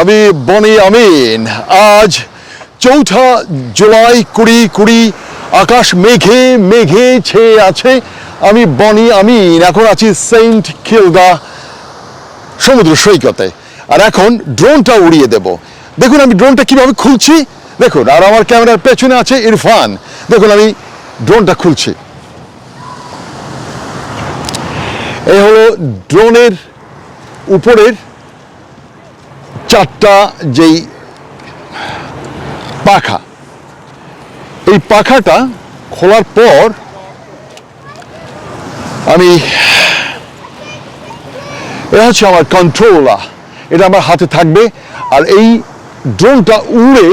আমি বনি আমিন। আজ চৌঠা জুলাই কুড়ি কুড়ি, আকাশ মেঘে মেঘে ছেয়ে আছে, আমি বনি আমিন। এখন আছি সেন্ট খিলগা সমুদ্র সৈকতে। আর এখন ড্রোনটা উড়িয়ে দেব। দেখুন, আমি ড্রোনটা কীভাবে খুলছি। দেখুন, আর আমার ক্যামেরার পেছনে আছে ইরফান। দেখুন, আমি ড্রোনটা খুলছি। এই হলো ড্রোনের উপরের চারটা যেই পাখা, এই পাখাটা খোলার পর আমি এটা হচ্ছে আমার কন্ট্রোলার এটা আমার হাতে থাকবে। আর এই ড্রোনটা উড়ে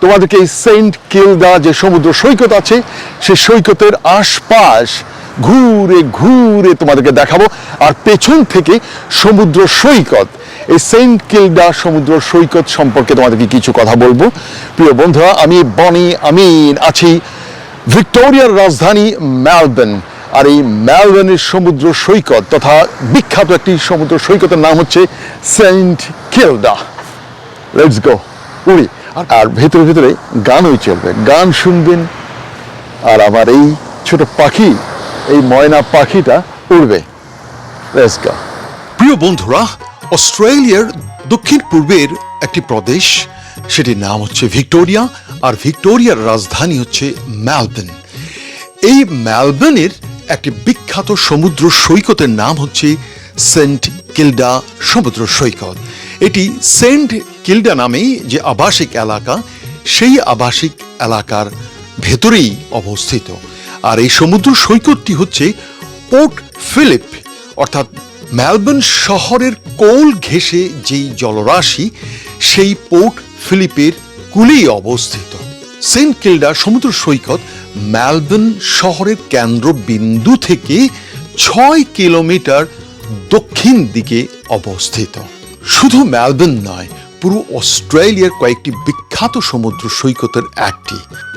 তোমাদেরকে এই সেন্ট কিলদা যে সমুদ্র সৈকত আছে সেই সৈকতের আশপাশ ঘুরে ঘুরে তোমাদেরকে দেখাবো। আর পেছন থেকে সমুদ্র সৈকত এই সেন্ট কিলডা সমুদ্র সৈকত সম্পর্কে তোমাদেরকে কিছু কথা বলব। প্রিয় বন্ধুরা, আমি বনি আমিন, আছি ভিক্টোরিয়ার রাজধানী মেলবোর্ন। আর এই মেলবোর্নের সমুদ্র সৈকত তথা বিখ্যাত একটি সমুদ্র সৈকতের নাম হচ্ছে সেন্ট কিলডা। লেটস গো উড়ি। আর- ভেতরে ভেতরে গানই চলবে, গান শুনবেন, আর আমার এই ছোট পাখি, এই ময়না পাখিটা উড়বে। প্রিয় বন্ধুরা অস্ট্রেলিয়ার দক্ষিণ পূর্বের একটি প্রদেশ। সেটির নাম হচ্ছে ভিক্টোরিয়া আর ভিক্টোরিয়ার রাজধানী হচ্ছে ম্যালবেন এই ম্যালবেনের একটি বিখ্যাত সমুদ্র সৈকতের নাম হচ্ছে সেন্ট কিল্ডা সমুদ্র সৈকত। এটি সেন্ট কিল্ডা নামেই যে আবাসিক এলাকা, সেই আবাসিক এলাকার ভেতরেই অবস্থিত। আর এই সমুদ্র সৈকতটি হচ্ছে পোর্ট ফিলিপ, অর্থাৎ মেলবোর্ন শহরের কোল ঘেঁষে যেই জলরাশি, সেই পোর্ট ফিলিপের কূলেই অবস্থিত। সেন্ট কিল্ডা সমুদ্র সৈকত মেলবোর্ন শহরের কেন্দ্রবিন্দু থেকে ছয় কিলোমিটার দক্ষিণ দিকে অবস্থিত। শুধু মেলবোর্ন নয়, পুরো অস্ট্রেলিয়ার কয়েকটি বিখ্যাত সমুদ্র সৈকতের একটি।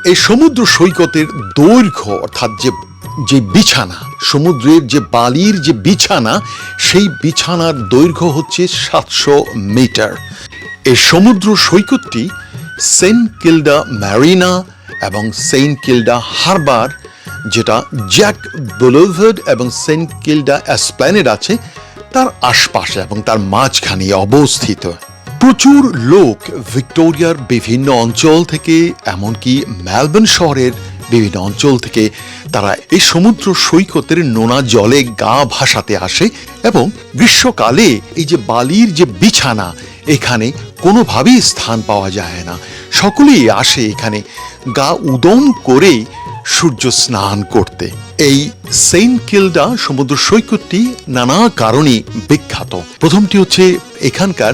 এই সমুদ্র সৈকতের দৈর্ঘ্য, অর্থাৎ যে যে বিছানা, সমুদ্রের যে বালির যে বিছানা, সেই বিছানার দৈর্ঘ্য হচ্ছে সাতশো মিটার। এই সমুদ্র সৈকতটি সেন্ট কিল্ডা ম্যারিনা এবং সেন্ট কিল্ডা হারবার, যেটা জ্যাক বুলোভার্ড এবং সেন্ট কিল্ডা অ্যাসপ্ল্যানেড আছে, তার আশপাশে এবং তার মাঝখানে অবস্থিত। প্রচুর লোক ভিক্টোরিয়ার বিভিন্ন অঞ্চল থেকে, এমনকি মেলবোর্ন শহরের বিভিন্ন অঞ্চল থেকে তারা এই সমুদ্র সৈকতের নোনা জলে গা ভাসাতে আসে এবং গ্রীষ্মকালে এই যে বালির যে বিছানা, এখানে কোনোভাবেই স্থান পাওয়া যায় না। সকলেই আসে এখানে গা উদম করে সূর্য স্নান করতে। এই সেন্ট কিল্ডা সমুদ্র সৈকতটি নানা কারণে বিখ্যাত। প্রথমটি হচ্ছে এখানকার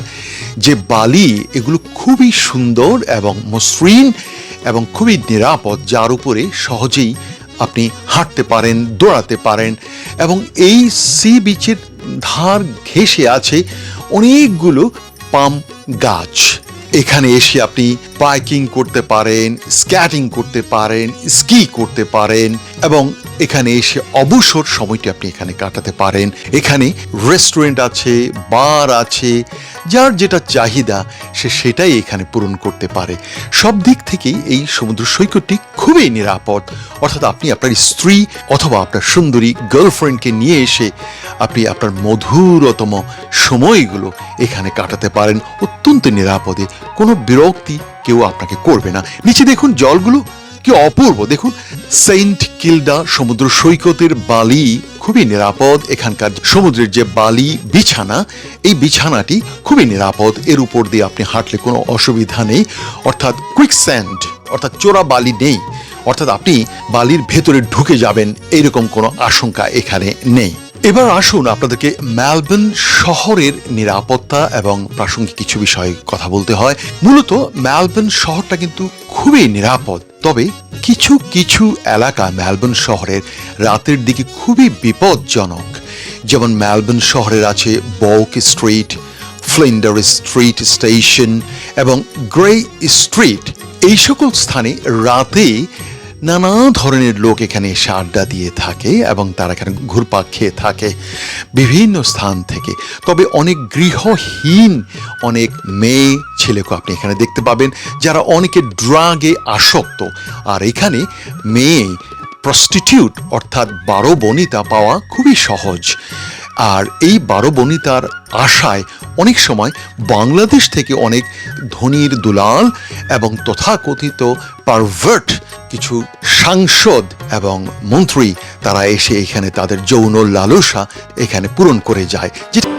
যে বালি, এগুলো খুবই সুন্দর এবং মসৃণ এবং খুবই নিরাপদ, যার উপরে সহজেই আপনি হাঁটতে পারেন, দৌড়াতে পারেন এবং এই সি বিচের ধার ঘেঁষে আছে অনেকগুলো পাম গাছ। এখানে এসে আপনি বাইকিং করতে পারেন স্ক্যাটিং করতে পারেন, স্কি করতে পারেন এবং এখানে এসে অবসর সময়টি আপনি এখানে কাটাতে পারেন। এখানে রেস্টুরেন্ট আছে বার আছে, যার যেটা চাহিদা সে সেটাই এখানে পূরণ করতে পারে। সব দিক থেকেই এই সমুদ্র সৈকতটি খুবই নিরাপদ। অর্থাৎ আপনি আপনার স্ত্রী অথবা আপনার সুন্দরী গার্লফ্রেন্ডকে নিয়ে এসে আপনি আপনার মধুরতম সময়গুলো এখানে কাটাতে পারেন। অত্যন্ত নিরাপদে। কোনো বিরক্তি কেউ আপনাকে করবে না। নিচে দেখুন জলগুলো কি অপূর্ব, দেখুন। সেন্ট কিলডা সমুদ্র সৈকতের বালি খুবই নিরাপদ। এখানকার সমুদ্রের যে বালি বিছানা, এই বিছানাটি খুবই নিরাপদ। এর উপর দিয়ে আপনি হাঁটলে কোনো অসুবিধা নেই। অর্থাৎ কুইক স্যান্ড অর্থাৎ চোরা বালি নেই। অর্থাৎ আপনি বালির ভেতরে ঢুকে যাবেন এইরকম কোনো আশঙ্কা এখানে নেই। এবার আসুন আপনাদেরকে মেলবোর্ন শহরের নিরাপত্তা এবং প্রাসঙ্গিক কিছু বিষয়ে কথা বলতে হয়। মূলত মেলবোর্ন শহরটা কিন্তু খুবই নিরাপদ। তবে কিছু কিছু এলাকা মেলবোর্ন শহরের রাতের দিকে খুবই বিপজ্জনক। যেমন মেলবোর্ন শহরের আছে Bourke Street Flinders Street Station এবং গ্রে স্ট্রিট এই সকল স্থানে রাতে নানা ধরনের লোক এখানে এসে আড্ডা দিয়ে থাকে এবং তারা এখানে ঘুরপাক খেয়ে থাকে বিভিন্ন স্থান থেকে। তবে অনেক গৃহহীন অনেক মেয়ে ছেলেকে আপনি এখানে দেখতে পাবেন যারা অনেকে ড্রাগে আসক্ত। আর এখানে মেয়ে প্রস্টিটিউট অর্থাৎ বারো বনিতা পাওয়া খুবই সহজ। আর এই বারো বনিতার আশায় অনেক সময় বাংলাদেশ থেকে অনেক ধনির দুলাল এবং তথাকথিত পারভার্ট কিছু সাংসদ এবং মন্ত্রী তারা এসে এখানে তাদের যৌন লালসা এখানে পূরণ করে যায়। যেটা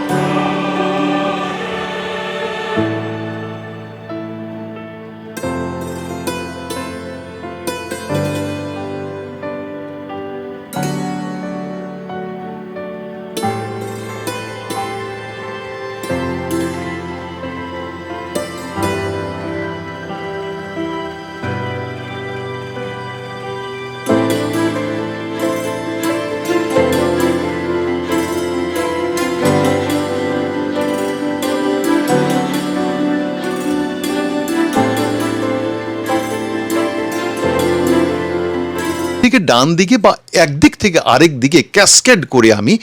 থেকে ডান দিকে বা একদিক থেকে আরেক দিকে ক্যাসকেড করে আমি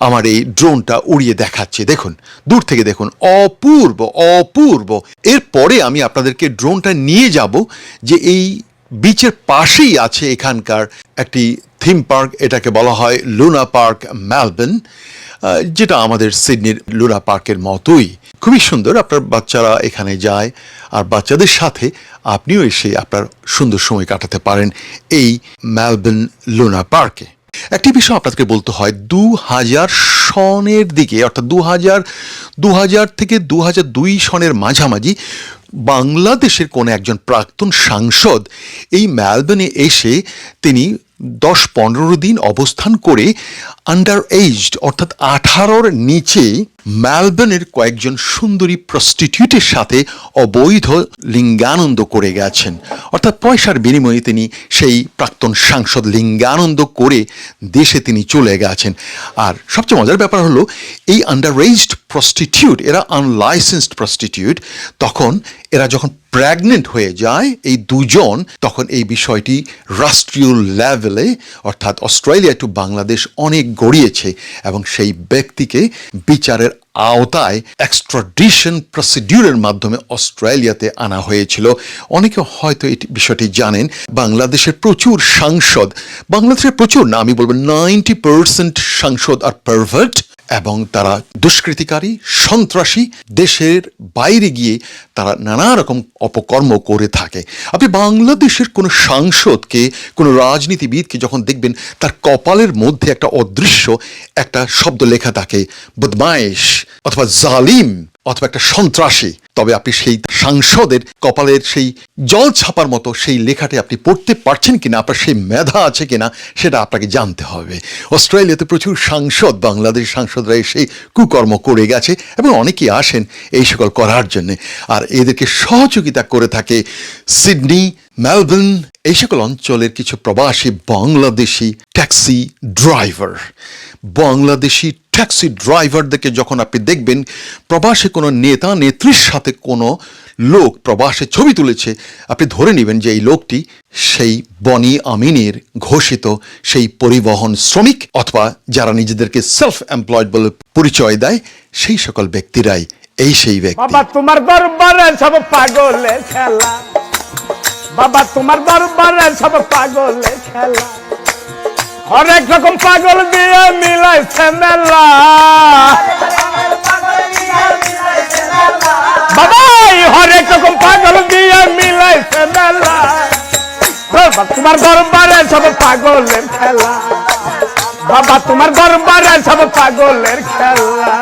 আমার এই ড্রোনটা উড়িয়ে দেখাচ্ছি। দেখুন দূর থেকে দেখুন অপূর্ব অপূর্ব। এরপরে আমি আপনাদেরকে ড্রোনটা নিয়ে যাব যে এই বিচের পাশেই আছে এখানকার একটি থিম পার্ক এটাকে বলা হয় লুনা পার্ক আহ, যেটা আমাদের সিডনির লুনা পার্কের মতোই। খুবই সুন্দর, আপনার বাচ্চারা এখানে যায়, আর বাচ্চাদের সাথে আপনিও এসে আপনার সুন্দর সময় কাটাতে পারেন এই মেলবোর্ন লুনা পার্কে। একটি বিষয় আপনাদেরকে বলতে হয় দু হাজার সনের দিকে, অর্থাৎ দু হাজার দু হাজার থেকে দু হাজার দুই সনের মাঝামাঝি বাংলাদেশের কোনো একজন প্রাক্তন সাংসদ এই মেলবোর্নে এসে তিনি দশ পনেরো দিন অবস্থান করে আন্ডার এইজড অর্থাৎ আঠারোর নিচে মেলবোর্নের কয়েকজন সুন্দরী প্রস্টিটিউটের সাথে অবৈধ লিঙ্গানন্দ করে গেছেন। অর্থাৎ পয়সার বিনিময়ে তিনি সেই প্রাক্তন সাংসদ লিঙ্গানন্দ করে দেশে তিনি চলে গেছেন। আর সবচেয়ে মজার ব্যাপার হলো, এই আন্ডার এইজড প্রস্টিটিউট এরা আনলাইসেন্সড প্রস্টিটিউট তখন এরা যখন প্রেগনেন্ট হয়ে যায়, এই দুজন, তখন এই বিষয়টি রাষ্ট্রীয় লেভেলে অর্থাৎ অস্ট্রেলিয়া টু বাংলাদেশ অনেক গড়িয়েছে এবং সেই ব্যক্তিকে বিচারের আওতায় এক্সট্রাডিশন প্রসিডিউরের মাধ্যমে অস্ট্রেলিয়াতে আনা হয়েছিল। অনেকে হয়তো এই বিষয়টি জানেন, বাংলাদেশের প্রচুর সাংসদ, বাংলাদেশের প্রচুর না, আমি বলব নাইনটি পার্সেন্ট সাংসদ আর পারভার্ট এবং তারা দুষ্কৃতিকারী, সন্ত্রাসী, দেশের বাইরে গিয়ে তারা নানা রকম অপকর্ম করে থাকে। আপনি বাংলাদেশের কোনো সাংসদকে, কোনো রাজনীতিবিদকে যখন দেখবেন, তার কপালের মধ্যে একটা অদৃশ্য একটা শব্দ লেখা থাকে, বদমায়েশ অথবা জালিম। অথবা একটা সন্ত্রাসী, তবে আপনি সেই সাংসদের কপালের সেই জল ছাপার মতো সেই লেখাটি আপনি পড়তে পারছেন কিনা, আপনার সেই মেধা আছে কিনা, সেটা আপনাকে জানতে হবে। অস্ট্রেলিয়াতে প্রচুর সাংসদ বাংলাদেশ সাংসদরা এসে কুকর্ম করে গেছে এবং অনেকেই আসেন এই সকল করার জন্যে। আর এদেরকে সহযোগিতা করে থাকে সিডনি মেলবোর্ন এই সকল অঞ্চলের কিছু প্রবাসী Bangladeshi taxi driver. Bangladeshi taxi ড্রাইভারদেরকে যখন আপনি দেখবেন, প্রবাসী কোনো নেতা, নেত্রীর সাথে কোনো লোক প্রবাসে ছবি তুলেছে, আপনি ধরে নেবেন যে এই লোকটি সেই বনি আমিনের ঘোষিত সেই পরিবহন শ্রমিক অথবা যারা নিজেদেরকে সেলফ এমপ্লয়েড বলে পরিচয় দেয়, সেই সকল ব্যক্তিরাই এই সেই ব্যক্তি। তোমার দরবারে সব খেলা। বাবা, তোমার দরবারে সব পাগলের খেলা। হরেক রকম পাগল দিয়ে মিলাইছে মেলা। বাবা, এই হরেক রকম পাগল দিয়ে মিলাইছে মেলা। তোমার দরবারে সব পাগলের খেলা। বাবা, তোমার দরবারে সব পাগলের খেলা।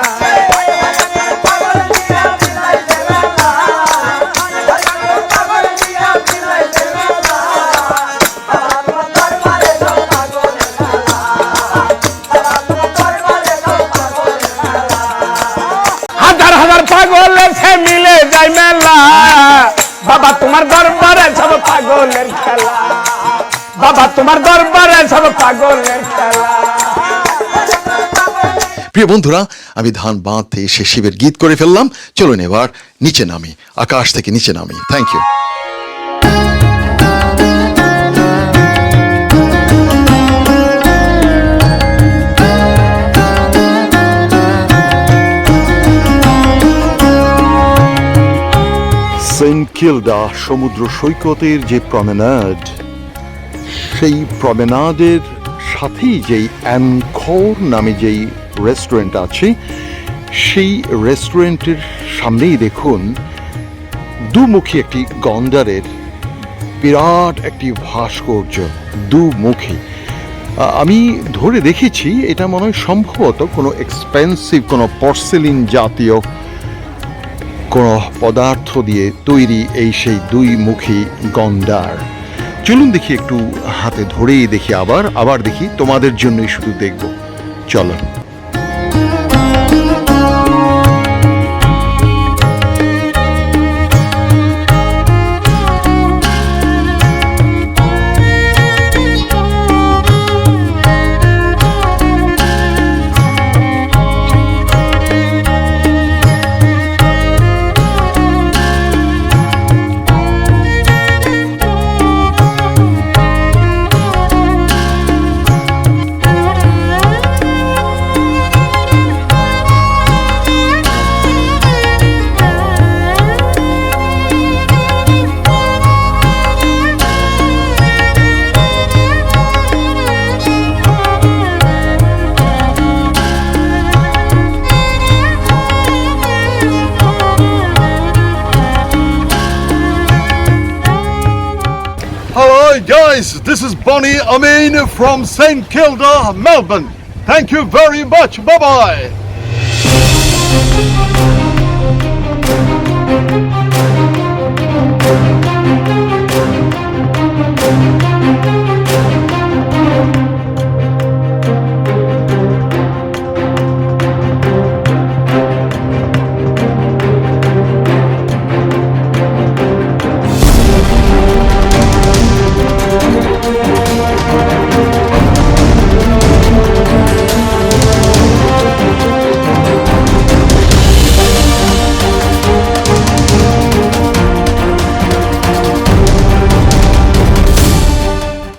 তোমার দরবারে সব পাগলের খেলা। বাবা, তোমার দরবারে সব পাগলের খেলা। প্রিয় বন্ধুরা, আমি ধান বাঁধতে এসে শিবের গীত করে ফেললাম। চলুন এবার নিচে নামি, আকাশ থেকে নিচে নামি। থ্যাংক ইউ সেন্ট কিলডা সমুদ্র সৈকতের যে প্রমেনাড, সেই প্রমেনাডের সাথেই যেই অ্যানখোর নামে যেই রেস্টুরেন্ট আছে, সেই রেস্টুরেন্টের সামনেই দেখুন দুমুখী একটি গন্ডারের বিরাট একটি ভাস্কর্য, দুমুখী। আমি ধরে দেখেছি এটা মনে হয় সম্ভবত কোনো এক্সপেন্সিভ কোনো পর্সেলিন জাতীয় কোনো পদার্থ দিয়ে তৈরি এই সেই দুই মুখী গন্ডার। চলুন দেখি একটু হাতে ধরেই দেখি আবার আবার দেখি তোমাদের জন্যই শুধু দেখব। চলো Hello, guys. This is Bonnie Amin from St. Kilda, Melbourne. Thank you very much. Bye bye.